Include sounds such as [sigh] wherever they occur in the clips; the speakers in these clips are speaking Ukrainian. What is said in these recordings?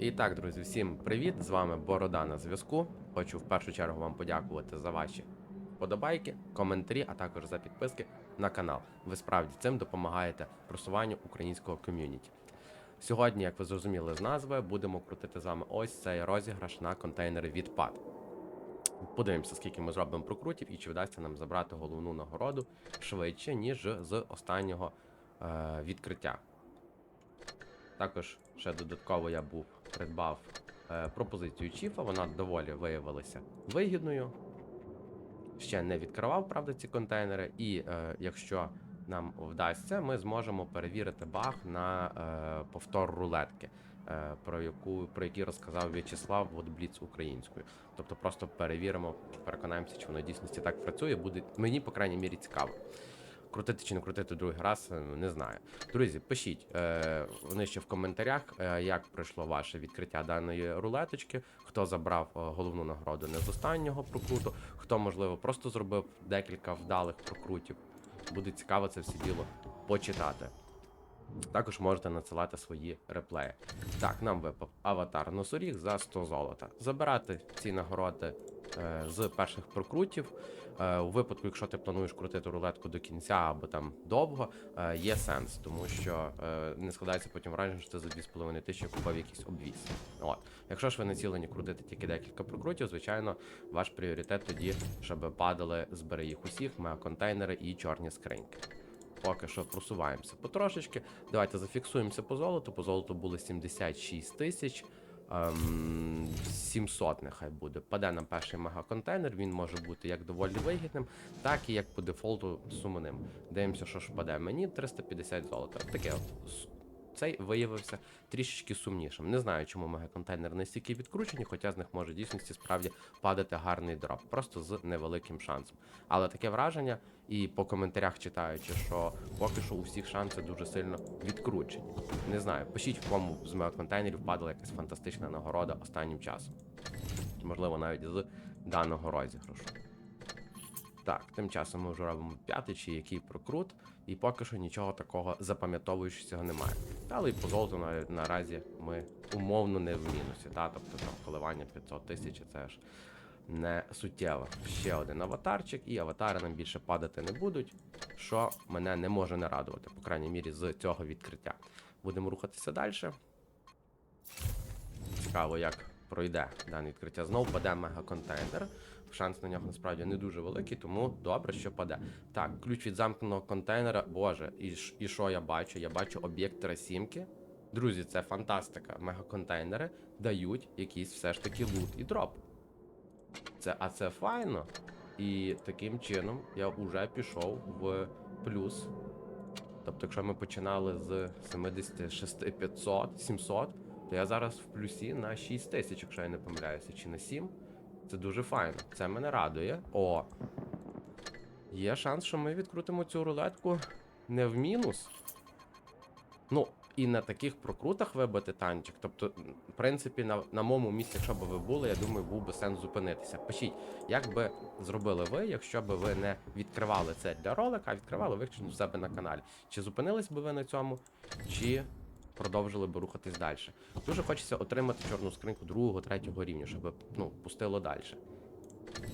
І так, друзі, всім привіт! З вами Борода на зв'язку. Хочу в першу чергу вам подякувати за ваші подобайки, коментарі, а також за підписки на канал. Ви справді цим допомагаєте просуванню українського ком'юніті. Сьогодні, як ви зрозуміли з назви, будемо крутити з вами ось цей розіграш на контейнери відпад. Подивимося, скільки ми зробимо прокрутів і чи вдасться нам забрати головну нагороду швидше, ніж з останнього е, відкриття. Також ще додатково я був придбав е, пропозицію Чіфа, вона доволі виявилася вигідною. Ще не відкривав, правда, ці контейнери, і е, якщо нам вдасться, ми зможемо перевірити баг на е, повтор рулетки, е, про яку про який розказав В'ячеслав от Бліц українською. Тобто просто перевіримо, переконаємося, чи воно дійсності так працює. Буде мені, по крайній мірі, цікаво. Крутити чи не крутити другий раз, е, не знаю. Друзі, пишіть е, нижче в коментарях, е, як пройшло ваше відкриття даної рулеточки, хто забрав е, головну нагороду не з останнього прокруту, хто, можливо, просто зробив декілька вдалих прокрутів. Буде цікаво це все діло почитати. Також можете надсилати свої реплеї. Так, нам випав аватар носоріг за 100 золота. Забирати ці нагороди з перших прокрутів. Е, у випадку, якщо ти плануєш крутити рулетку до кінця або там довго, е, є сенс, тому що е, не складається потім враження, що ти за 2,5 тисячі купив якийсь обвіз. От. Якщо ж ви націлені крутити тільки декілька прокрутів, звичайно, ваш пріоритет тоді, щоб падали збери їх усіх, мега-контейнери і чорні скриньки. Поки що просуваємося потрошечки. Давайте зафіксуємося по золоту. По золоту було 76 тисяч. Ем, 700 нехай буде. Паде нам перший мегаконтейнер, він може бути як доволі вигідним, так і як по дефолту сумним. Дивимося, що ж паде. Мені 350 золота. Таке от. Цей виявився трішечки сумнішим. Не знаю, чому мегаконтейнери настільки відкручені, хоча з них може дійсності справді падати гарний дроп, просто з невеликим шансом. Але таке враження, і по коментарях читаючи, що поки що у всіх шанси дуже сильно відкручені. Не знаю, пишіть в кому з мегаконтейнерів падала якась фантастична нагорода останнім часом. Можливо, навіть з даного розіграшу. Так, тим часом ми вже робимо п'ятий чи який прокрут, і поки що нічого такого запам'ятовуючого немає. Але і по золоту на, наразі ми умовно не в мінусі. Та? Тобто там коливання 500 тисяч це ж не суттєво. Ще один аватарчик, і аватари нам більше падати не будуть, що мене не може не радувати, по крайній мірі, з цього відкриття. Будемо рухатися далі. Цікаво, як пройде дане відкриття. Знову паде мегаконтейнер. Шанс на нього насправді не дуже великий, тому добре, що паде. Так, ключ від замкненого контейнера. Боже, і, і що я бачу? Я бачу об'єкт сімки. Друзі, це фантастика. Мегаконтейнери дають якийсь все ж таки лут і дроп. Це, а це файно. І таким чином я вже пішов в плюс. Тобто, якщо ми починали з 76 500, 700, то я зараз в плюсі на 6 тисяч, якщо я не помиляюся, чи на 7. Це дуже файно. Це мене радує. О. Є шанс, що ми відкрутимо цю рулетку не в мінус. Ну, і на таких прокрутах вибити танчик. Тобто, в принципі, на, на моєму місці, якщо б ви були, я думаю, був би сенс зупинитися. Пишіть, як би зробили ви, якщо б ви не відкривали це для ролика, а відкривали виключно в себе на каналі. Чи зупинились би ви на цьому, чи продовжили би рухатись далі. Дуже хочеться отримати чорну скриньку другого, третього рівня, щоб ну, пустило далі.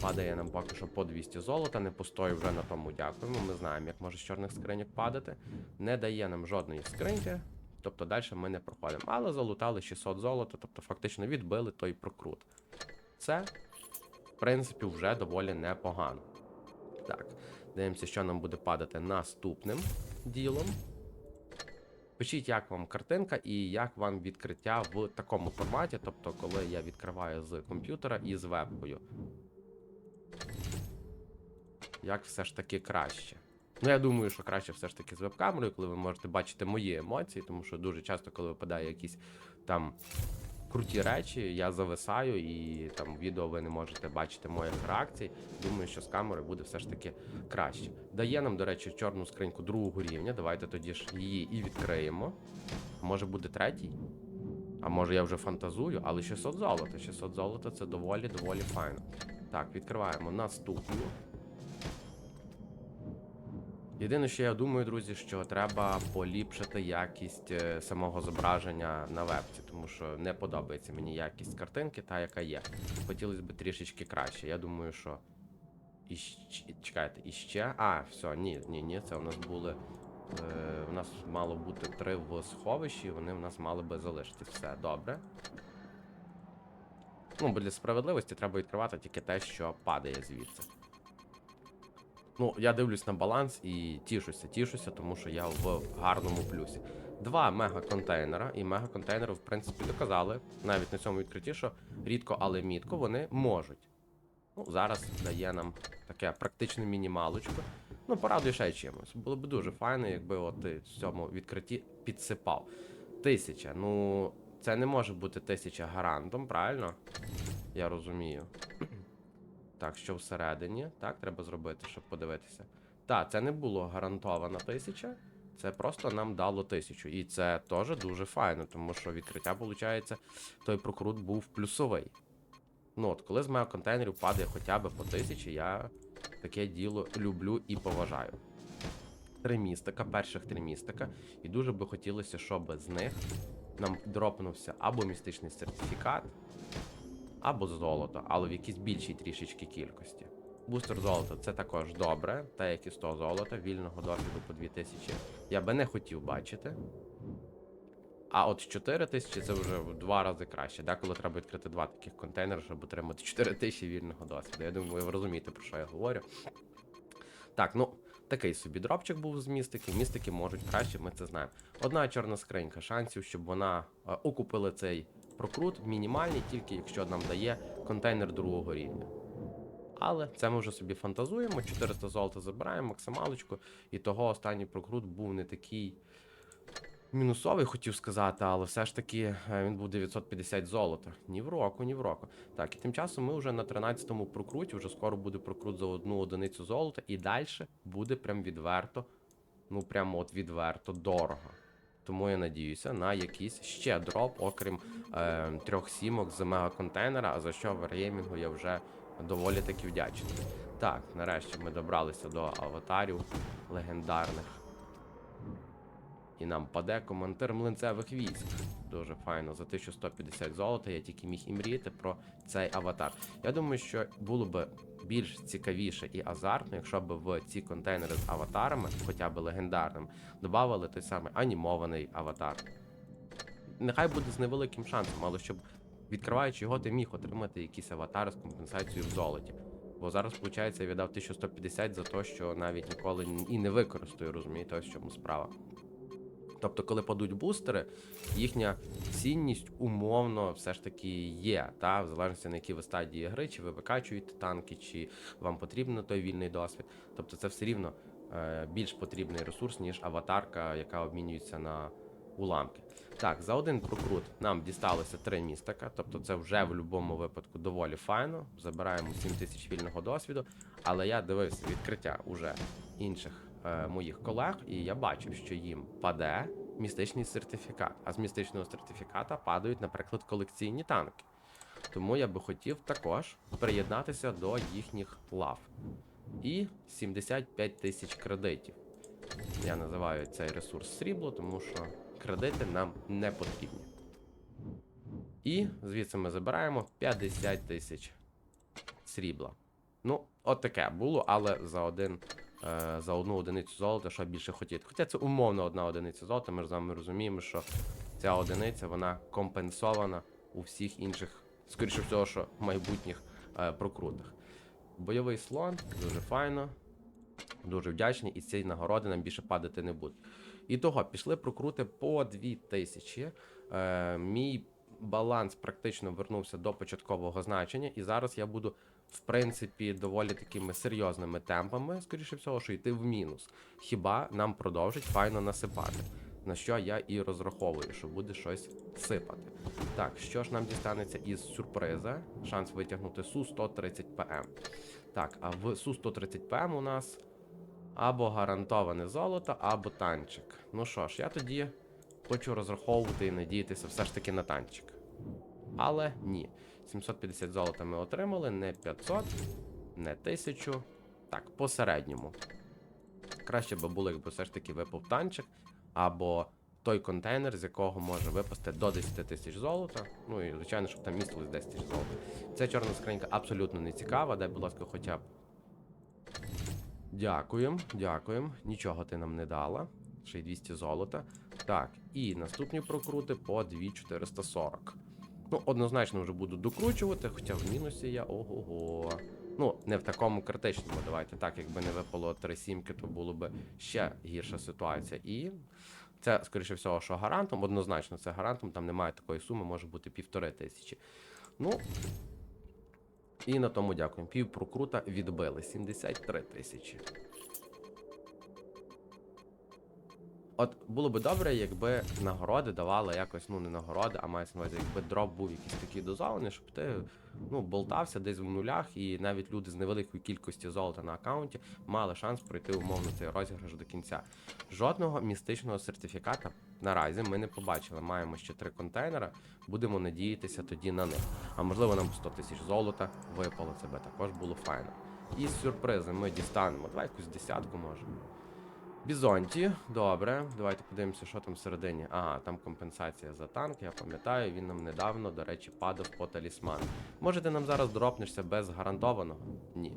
Падає нам поки що по 200 золота, не постою вже на тому дякуємо. Ми знаємо, як може з чорних скриньок падати. Не дає нам жодної скриньки, тобто далі ми не проходимо. Але залутали 600 золота, тобто фактично відбили той прокрут. Це, в принципі, вже доволі непогано. Так, дивимося, що нам буде падати наступним ділом. Пишіть, як вам картинка і як вам відкриття в такому форматі, тобто, коли я відкриваю з комп'ютера і з вебкою. Як все ж таки краще? Ну, я думаю, що краще все ж таки з веб-камерою, коли ви можете бачити мої емоції, тому що дуже часто, коли випадає якісь там круті речі, я зависаю і там відео ви не можете бачити моїх реакцій. Думаю, що з камери буде все ж таки краще. Дає нам, до речі, чорну скриньку другого рівня. Давайте тоді ж її і відкриємо. Може буде третій? А може я вже фантазую, але 600 золота. 600 золота це доволі доволі файно. Так, відкриваємо наступну. Єдине, що я думаю, друзі, що треба поліпшити якість е, самого зображення на вебці, тому що не подобається мені якість картинки, та яка є. Хотілося б трішечки краще. Я думаю, що. Іще... Чекайте, іще. А, все, ні, ні, ні, це у нас були. Е, у нас мало бути три в сховищі, вони в нас мали би залишитись. Все добре. Ну, для справедливості треба відкривати тільки те, що падає звідси. Ну, я дивлюсь на баланс і тішуся, тішуся, тому що я в гарному плюсі. Два мега-контейнера, і мега-контейнери, в принципі, доказали навіть на цьому відкритті, що рідко, але мітко вони можуть. Ну, зараз дає нам таке практичну мінімалочку. Ну, порадує ще чимось. Було б дуже файно, якби от ти в цьому відкритті підсипав. Тисяча. Ну, це не може бути тисяча гарантом, правильно? Я розумію. Так, що всередині? Так, треба зробити, щоб подивитися. Так, це не було гарантована тисяча. Це просто нам дало тисячу. І це теж дуже файно, тому що відкриття, виходить, той прокрут був плюсовий. Ну от, коли з моїх контейнерів падає хоча б по тисячі, я таке діло люблю і поважаю. Три містика, перших три містика. І дуже би хотілося, щоб з них нам дропнувся або містичний сертифікат, або золото, але в якійсь більшій трішечки кількості. Бустер золота це також добре, та як і 100 золота, вільного досвіду по 2000 я би не хотів бачити. А от 4 тисячі це вже в два рази краще. Деколи треба відкрити два таких контейнери, щоб отримати 4 тисячі вільного досвіду. Я думаю, ви розумієте, про що я говорю. Так, ну, такий собі дропчик був з містики. Містики можуть краще, ми це знаємо. Одна чорна скринька, шансів, щоб вона е, окупила цей прокрут, мінімальні, тільки якщо нам дає контейнер другого рівня. Але це ми вже собі фантазуємо. 400 золота забираємо, максималочку. І того останній прокрут був не такий мінусовий, хотів сказати, але все ж таки е, він був 950 золота. Ні в року, ні в року. Так, і тим часом ми вже на 13-му прокруті, вже скоро буде прокрут за одну одиницю золота, і далі буде прям відверто, ну прямо от відверто дорого. Тому я надіюся на якийсь ще дроп, окрім е, трьох сімок з мега-контейнера, а за що в реймінгу я вже доволі таки вдячний. Так, нарешті ми добралися до аватарів легендарних. І нам паде командир млинцевих військ. Дуже файно. За 1150 золота я тільки міг і мріяти про цей аватар. Я думаю, що було б більш цікавіше і азартно, якщо б в ці контейнери з аватарами, хоча б легендарним, додавали той самий анімований аватар. Нехай буде з невеликим шансом, але щоб відкриваючи його, ти міг отримати якийсь аватар з компенсацією в золоті. Бо зараз, виходить, я віддав 1150 за те, що навіть ніколи і не використаю, розумієте, в чому справа. Тобто, коли падуть бустери, їхня цінність умовно все ж таки є, та в залежності на якій ви стадії гри, чи ви викачуєте танки, чи вам потрібен той вільний досвід. Тобто, це все рівно е, більш потрібний ресурс, ніж аватарка, яка обмінюється на уламки. Так, за один прокрут нам дісталося три містика, тобто це вже в будь-якому випадку доволі файно. Забираємо 7 тисяч вільного досвіду. Але я дивився відкриття уже інших е, моїх колег, і я бачив, що їм паде містичний сертифікат. А з містичного сертифіката падають, наприклад, колекційні танки. Тому я би хотів також приєднатися до їхніх лав. І 75 тисяч кредитів. Я називаю цей ресурс срібло, тому що кредити нам не потрібні. І звідси ми забираємо 50 тисяч срібла. Ну, от таке було, але за один. Е, За одну одиницю золота, що більше хотіти. Хоча це умовно одна одиниця золота, ми ж з вами розуміємо, що ця одиниця вона компенсована у всіх інших, скоріше всього, що майбутніх е, прокрутах. Бойовий слон, дуже файно, дуже вдячний, і цієї нагороди нам більше падати не буде. І того пішли прокрути по 2000. Е, мій баланс практично вернувся до початкового значення, і зараз я буду, в принципі, доволі такими серйозними темпами, скоріше всього, що йти в мінус. Хіба нам продовжить файно насипати? На що я і розраховую, що буде щось сипати. Так, що ж нам дістанеться із сюрприза? Шанс витягнути Су-130 ПМ. Так, а в Су-130 ПМ у нас або гарантоване золото, або танчик. Ну що ж, я тоді хочу розраховувати і надіятися все ж таки на танчик. Але ні. 750 золота ми отримали, не 500, не 1000. Так, по середньому. Краще би було, якби все ж таки випав танчик, або той контейнер, з якого може випасти до 10 тисяч золота. Ну і звичайно, щоб там містилось 10 тисяч золота. Ця чорна скринька абсолютно не цікава. Дай, будь ласка, хоча б. Дякуємо, дякуємо. Нічого ти нам не дала. Ще й 200 золота. Так, і наступні прокрути по 2440. Ну, однозначно вже буду докручувати, хоча в мінусі я ого-го. Ну, не в такому критичному. Давайте так, якби не випало 3 сімки, то було б ще гірша ситуація. І це, скоріше всього, що гарантом, однозначно, це гарантом, там немає такої суми, може бути півтори тисячі. Ну. І на тому дякуємо. Пів прокрута відбили 73 тисячі. От було би добре, якби нагороди давали якось, ну не нагороди, а мається на увазі, якби дроп був якийсь такий дозований, щоб ти ну, болтався десь в нулях, і навіть люди з невеликою кількістю золота на аккаунті мали шанс пройти умовно цей розіграш до кінця. Жодного містичного сертифіката наразі ми не побачили. Маємо ще три контейнера, будемо надіятися тоді на них. А можливо нам 100 тисяч золота випало, це би також було файно. І з сюрпризи ми дістанемо. Давай якусь десятку може. Бізонті, добре. Давайте подивимося, що там всередині. Ага, там компенсація за танк, я пам'ятаю, він нам недавно, до речі, падав по талісману. Може, ти нам зараз дропнешся без гарантованого? Ні.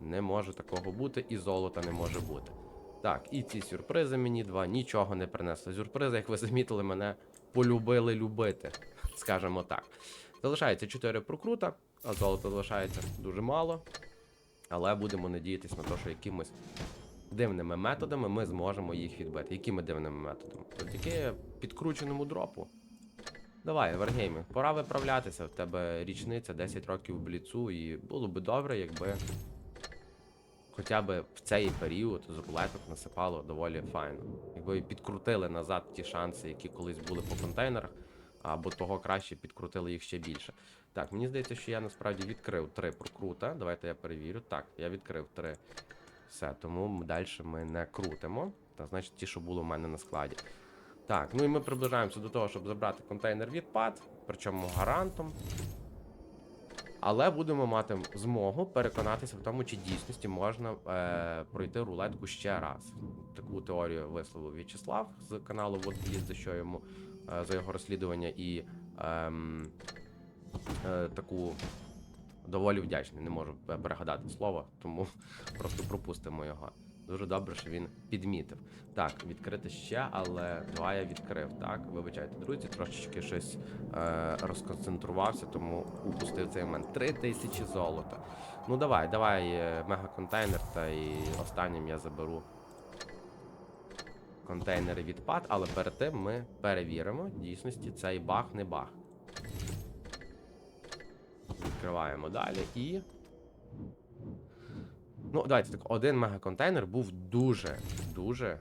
Не може такого бути, і золота не може бути. Так, і ці сюрпризи мені два нічого не принесли. Сюрпризи, як ви замітили, мене полюбили любити, скажімо так. Залишається 4 прокрута, а золота залишається дуже мало. Але будемо надіятися на те, що якимось дивними методами ми зможемо їх відбити. Якими дивними методами? Завдяки підкрученому дропу. Давай, Варгеймінг, пора виправлятися. В тебе річниця 10 років бліцу, і було би добре, якби хоча б в цей період з рулеток насипало доволі файно. Якби підкрутили назад ті шанси, які колись були по контейнерах, або того краще підкрутили їх ще більше. Так, мені здається, що я насправді відкрив три прокрута. Давайте я перевірю. Так, я відкрив три. Все, тому далі ми не крутимо. Та значить ті, що було в мене на складі. Так, ну і ми приближаємося до того, щоб забрати контейнер відпад, причому гарантом. Але будемо мати змогу переконатися в тому, чи дійсності можна е, пройти рулетку ще раз. Таку теорію висловив В'ячеслав з каналу WhatBlitz, за що йому е, за його розслідування і ем, е, таку доволі вдячний. Не можу пе- перегадати слово, тому просто пропустимо його. Дуже добре, що він підмітив. Так, відкрити ще, але два я відкрив. Так, вибачайте, друзі, трошечки щось е, розконцентрувався, тому упустив цей момент. Три тисячі золота. Ну давай, давай е, мегаконтейнер, та і останнім я заберу контейнери відпад, але перед тим ми перевіримо, в дійсності цей баг не баг. Відкриваємо далі і. Ну, давайте так, один мегаконтейнер був дуже, дуже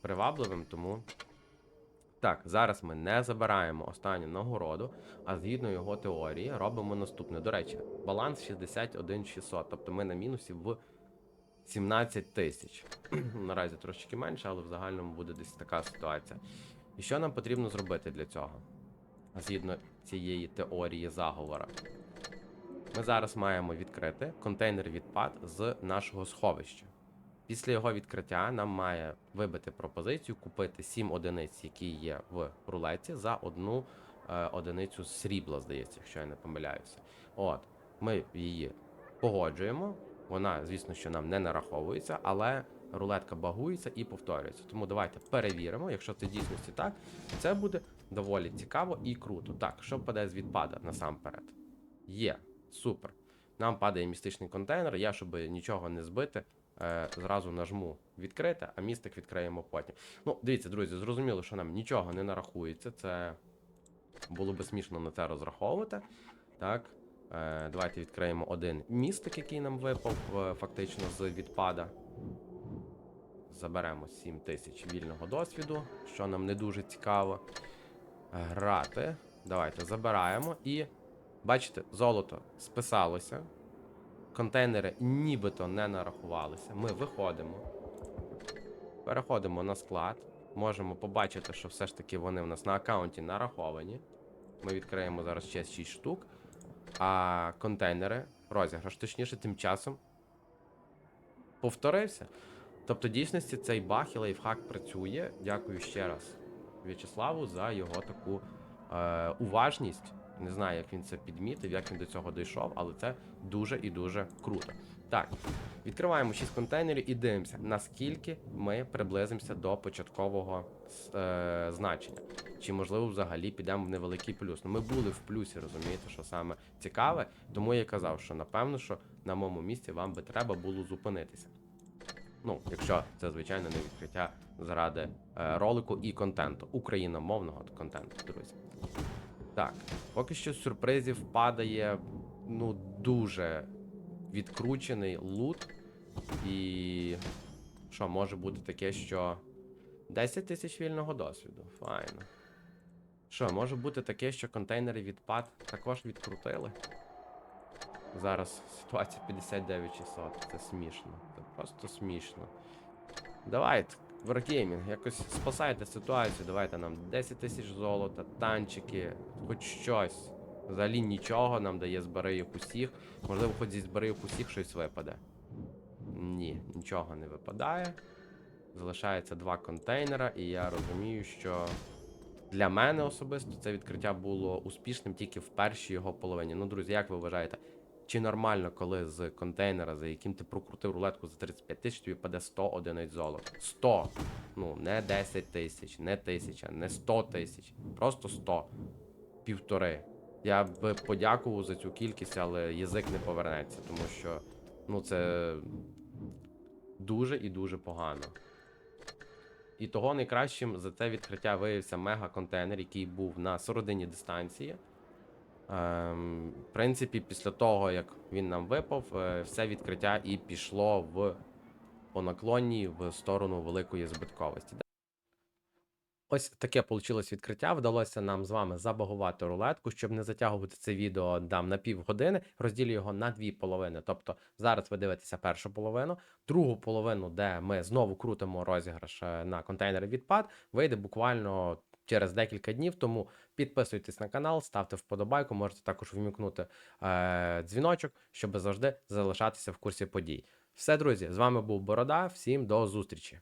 привабливим, тому. Так, зараз ми не забираємо останню нагороду, а згідно його теорії робимо наступне. До речі, баланс 61 600, тобто ми на мінусі в 17 тисяч. [clears throat] Наразі трошечки менше, але в загальному буде десь така ситуація. І що нам потрібно зробити для цього? Згідно цієї теорії заговора. Ми зараз маємо відкрити контейнер відпад з нашого сховища. Після його відкриття нам має вибити пропозицію купити 7 одиниць, які є в рулеті, за одну е, одиницю срібла, здається, якщо я не помиляюся. От, ми її погоджуємо. Вона, звісно, що нам не нараховується, але рулетка багується і повторюється. Тому давайте перевіримо, якщо це дійсності так, це буде доволі цікаво і круто. Так, що паде з відпада насамперед? Є, супер. Нам падає містичний контейнер. Я, щоб нічого не збити, е, зразу нажму відкрити, а містик відкриємо потім. Ну, дивіться, друзі, зрозуміло, що нам нічого не нарахується. Це було би смішно на це розраховувати. Так. Е, давайте відкриємо один містик, який нам випав е, фактично з відпада. Заберемо 7 тисяч вільного досвіду, що нам не дуже цікаво. Грати. Давайте забираємо і. Бачите, золото списалося. Контейнери нібито не нарахувалися. Ми виходимо. Переходимо на склад. Можемо побачити, що все ж таки вони в нас на аккаунті нараховані. Ми відкриємо зараз ще 6 штук. А контейнери, розіграш, точніше, тим часом повторився. Тобто, в дійсності цей баг і лайфхак працює. Дякую ще раз В'ячеславу за його таку е, уважність. Не знаю, як він це підмітив, як він до цього дійшов, але це дуже і дуже круто. Так, відкриваємо 6 контейнерів і дивимося, наскільки ми приблизимося до початкового е, значення. Чи можливо взагалі підемо в невеликий плюс. Ну, ми були в плюсі, розумієте, що саме цікаве. Тому я казав, що напевно, що на моєму місці вам би треба було зупинитися. Ну, якщо це, звичайно, не відкриття заради е, ролику і контенту, україномовного контенту, друзі. Так, поки що сюрпризів падає ну дуже відкручений лут. І що може бути таке, що 10 тисяч вільного досвіду. Файно. Що, може бути таке, що контейнери відпад також відкрутили? Зараз ситуація 59600. Це смішно. Це просто смішно. Давайте, Wargaming, якось спасайте ситуацію. Давайте нам 10 тисяч золота, танчики, хоч щось. Взагалі нічого нам дає збери їх усіх. Можливо, хоч зі збери усіх щось випаде. Ні, нічого не випадає. Залишається два контейнера, і я розумію, що для мене особисто це відкриття було успішним тільки в першій його половині. Ну, друзі, як ви вважаєте, чи нормально, коли з контейнера, за яким ти прокрутив рулетку за 35 тисяч, тобі паде 100 одиниць золота? 100! Ну, не 10 тисяч, не тисяча, не 100 тисяч, просто 100. Півтори. Я б подякував за цю кількість, але язик не повернеться, тому що ну це дуже і дуже погано. І того найкращим за це відкриття виявився мега-контейнер, який був на середині дистанції. Ем, в принципі, після того, як він нам випав, е, все відкриття і пішло в по наклонній в сторону великої збитковості. Ось таке вийшло відкриття. Вдалося нам з вами забагувати рулетку. Щоб не затягувати це відео дам на півгодини, розділю його на дві половини. Тобто зараз ви дивитеся першу половину, другу половину, де ми знову крутимо розіграш е, на контейнери відпад, вийде буквально через декілька днів. Тому підписуйтесь на канал, ставте вподобайку, можете також вмікнути е, дзвіночок, щоб завжди залишатися в курсі подій. Все, друзі, з вами був Борода. Всім до зустрічі!